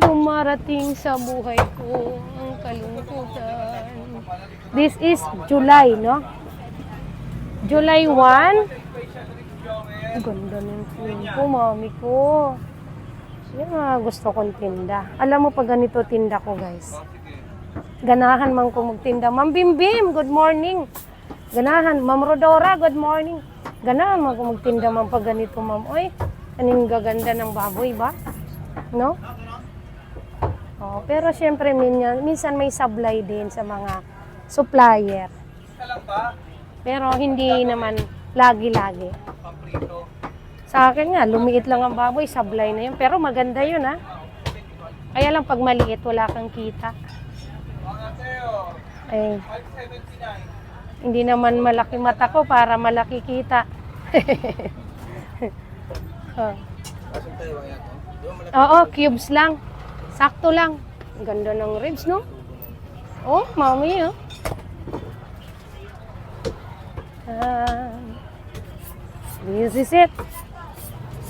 Dumarating sa buhay ko ang kalungkutan. This is July, no? July 1. Ang ganda ng film ko, mami ko. Yan nga gusto kong tinda. Alam mo pag ganito tinda ko, guys. Ganahan man ko magtinda. Ma'am Bimbim, good morning. Ganahan. Ma'am Rodora, good morning. Ganahan man ko magtinda man pag ganito, ma'am. Oy, aning gaganda ng baboy ba? No? Oh, pero syempre minsan, minsan may supply din sa mga supplier. Pero hindi naman lagi-lagi. Sa akin nga, lumiit lang ang baboy, sablay na yun. Pero maganda yun, ha? Kaya lang pag maliit, wala kang kita. Eh, hindi naman malaki mata ko para malaki kita. oh. Oo, cubes lang. Sakto lang. Ang ganda ng ribs, no? Oh, mami, oh. Ah, this is it.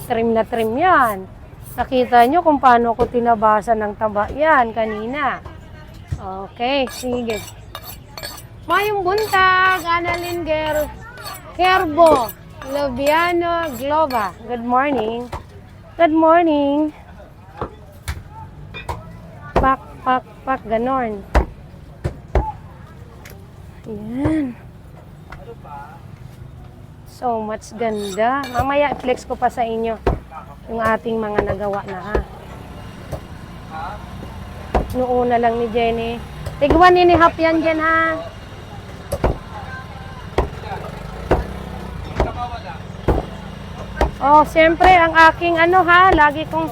Trim na trim yan. Nakita nyo kung paano ko tinabasan ng taba yan kanina. Okay, sige. Mayong buntag, Annalyn Ger Kerbo, Lobiano Glova. Good morning. Good morning. Pak, pak, pak, ganon. Yan. So much ganda. Mamaya flex ko pa sa inyo yung ating mga nagawa na ha. Noona lang ni Jenny. Tigwan ni Hap yan dyan ha. Oh, siyempre ang aking ano ha, lagi kong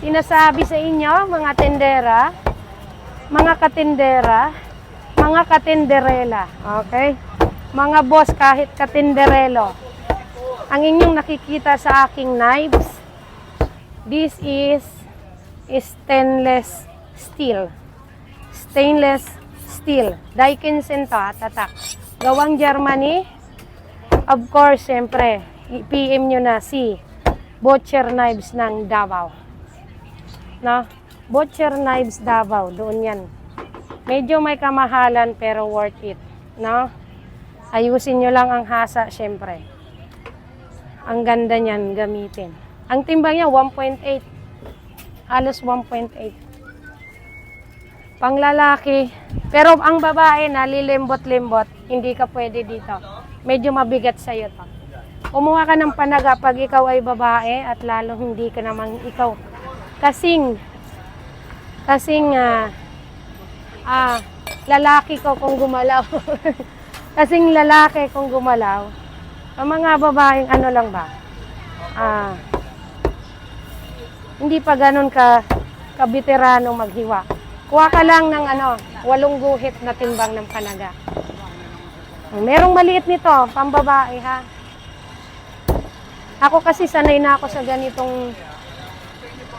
sinasabi sa inyo, mga tendera, mga katendera, mga katenderela, okay? Mga boss kahit katenderelo. Ang inyong nakikita sa aking knives, this is stainless steel. Stainless steel. Daikinsen to, tatak. Gawang Germany. Of course, siyempre, i-PM nyo na si Butcher Knives ng Davao. No? Butcher Knives Davao, doon yan. Medyo may kamahalan pero worth it. No? Ayusin nyo lang ang hasa, syempre. Ang ganda niyan gamitin. Ang timbang niya, 1.8. Halos 1.8. Panglalaki. Pero ang babae, nalilimbot-limbot. Hindi ka pwede dito. Medyo mabigat sa'yo to. Kumuha ka ng panaga pag ikaw ay babae at lalo hindi ka namang ikaw. Kasing, kasing, ah, ah, lalaki ko kung gumalaw. kasing lalaki kung gumalaw. Ang mga babaeng ano lang ba? Ah, hindi pa ganun ka kabiterano maghiwa. Kuha ka lang ng ano, walong guhit na timbang ng panaga. Merong maliit nito, pambabae ha. Ako kasi sanay na ako sa ganitong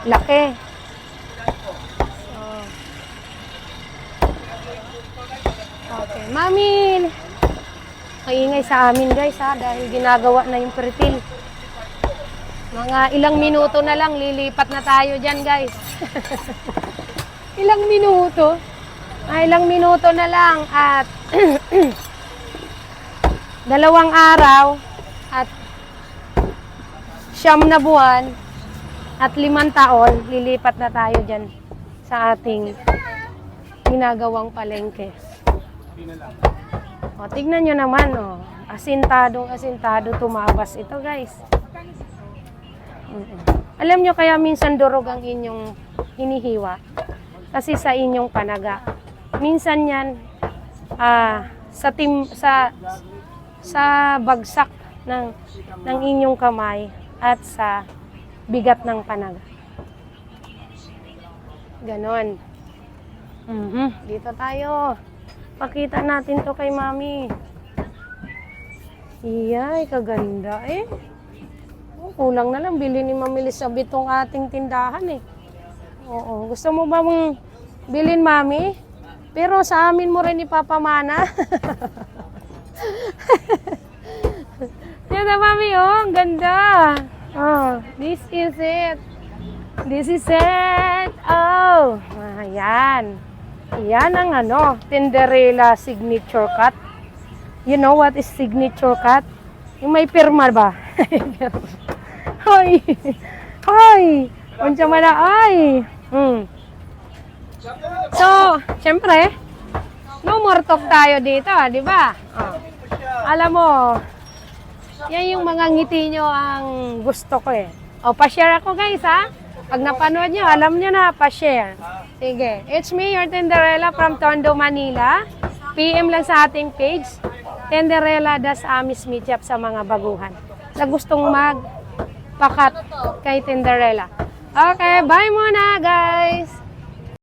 laki. Okay. Mami, maingay sa amin guys ha, dahil ginagawa na yung pertil. Mga ilang minuto na lang, lilipat na tayo dyan guys. ilang minuto? Ah, ilang minuto na lang at dalawang araw at siyam na buwan at limang taon, lilipat na tayo dyan sa ating ginagawang palengke. O, tignan nyo naman, o. Asintadong asintado tumabas ito, guys. Alam nyo kaya minsan durog ang inyong hinihiwa? Kasi sa inyong panaga. Minsan yan, ah, sa tim, sa sa bagsak ng ng inyong kamay at sa bigat ng panaga. Ganon. Mhm, Dito tayo. Pakita natin to kay mami. Iyay, kaganda eh. Oh, kulang na lang, bili ni Mami Elizabeth tong ating tindahan eh. Oo, gusto mo ba mong bilin mami? Pero sa amin mo rin ipapamana. Yan na mami, oh, ang ganda. Oh, this is it. This is it. Oh! Ayan. Yan ang ano, Tinderella signature cut. You know what is signature cut? Yung may pirma ba? Hoy! Hoy! Unsa man ay? Hmm. So, syempre, no more talk tayo dito, di ba? Oh. Alam mo, yan yung mga ngiti nyo ang gusto ko eh. O, pa-share ako guys ha. Pag napanood nyo, alam nyo na, pa-share. Sige. It's me, your Tenderella from Tondo, Manila. PM lang sa ating page. Tenderella das Amis Meetup sa mga baguhan. Sa gustong magpakat kay Tenderella. Okay, bye muna guys!